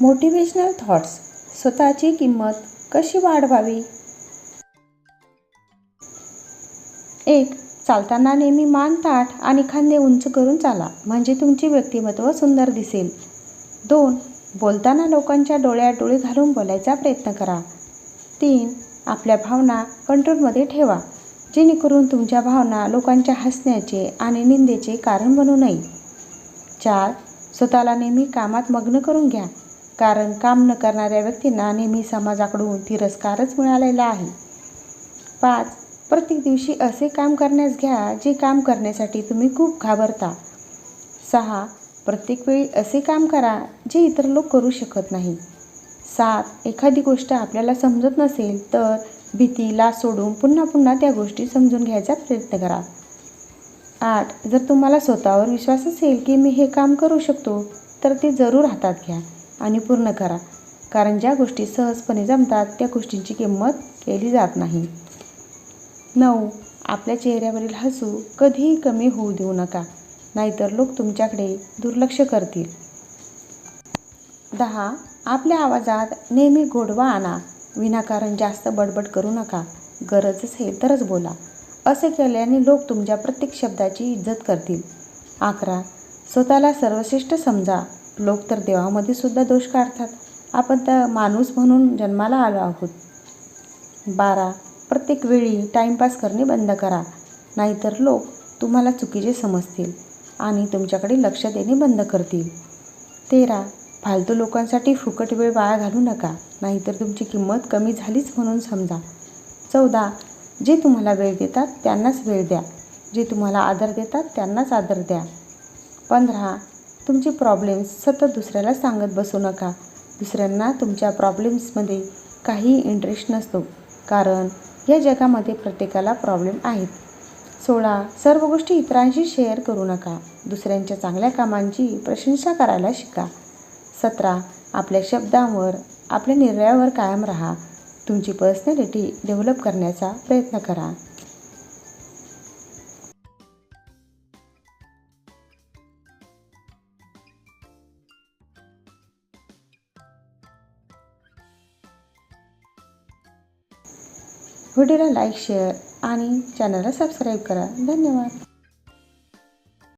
Motivational thoughts स्वतःची किंमत कशी वाढवावी? एक चालताना नेहमी मान ताठ आणि खांदे उंच करून चाला म्हणजे तुमचे व्यक्तिमत्व सुंदर दिसेल. दोन बोलताना लोकांच्या डोळ्यात डोळे घालून बोलायचा प्रयत्न करा. तीन आपल्या भावना कंट्रोलमध्ये ठेवा जेणेकरून तुमच्या भावना लोकांच्या हसण्याचे आणि निंदेचे कारण बनू नये. चार स्वतःला नेहमी कामात मग्न करून घ्या. कारण काम न करणाऱ्या व्यक्तींना नेहमी समाजाकडून तिरस्कारच मिळालेला आहे. पाच प्रत्येक दिवशी असे काम करण्यास घ्या जे काम करण्यासाठी तुम्ही खूप घाबरता. सहा प्रत्येक वेळी असे काम करा जे इतर लोक करू शकत नाही. सात एखादी गोष्ट आपल्याला समजत नसेल तर भीतीला सोडून पुन्हा पुन्हा त्या गोष्टी समजून घ्यायचा प्रयत्न करा. आठ जर तुम्हाला स्वतःवर विश्वास असेल की मी हे काम करू शकतो तर ते जरूर हातात घ्या. आणि पूर्ण करा. कारण ज्या गोष्टी सहजपणे जमतात त्या गोष्टींची किंमत केली जात नाही. नऊ. आपल्या चेहऱ्यावरील हसू कधीही कमी होऊ देऊ नका. नाहीतर लोक तुमच्याकडे दुर्लक्ष करतील. दहा. आपल्या आवाजात नेहमी गोडवा आणा. विनाकारण जास्त बडबड करू नका. गरज असेल तरच बोला. असे केल्याने लोक तुमच्या प्रत्येक शब्दाची इज्जत करतील. अकरा. स्वतःला सर्वश्रेष्ठ समजा. लोक तर देवामध्ये सुद्धा दोष काढतात. आपण तर माणूस म्हणून जन्माला आलो आहोत. बारा प्रत्येक वेळी टाईमपास करणे बंद करा. नाहीतर लोक तुम्हाला चुकीचे समजतील आणि तुमच्याकडे लक्ष देणे बंद करतील. तेरा फालतू लोकांसाठी फुकट वेळ वाया घालू नका. नाहीतर तुमची किंमत कमी झालीच म्हणून समजा. चौदा जे तुम्हाला वेळ देतात त्यांनाच वेळ द्या. जे तुम्हाला आदर देतात त्यांनाच आदर द्या. पंधरा तुमचे प्रॉब्लेम्स सतत दुसऱ्याला सांगत बसू नका. दुसऱ्यांना तुमच्या प्रॉब्लेम्समध्ये काही इंटरेस्ट नसतो. कारण या जगामध्ये प्रत्येकाला प्रॉब्लेम आहेत. सोळा सर्व गोष्टी इतरांशी शेअर करू नका. दुसऱ्यांच्या चांगल्या कामांची प्रशंसा करायला शिका. सतरा आपल्या शब्दांवर आपल्या निर्णयावर कायम राहा. तुमची पर्सनॅलिटी डेव्हलप करण्याचा प्रयत्न करा. व्हिडिओला लाईक शेअर आणि चॅनलला सबस्क्राईब करा. धन्यवाद.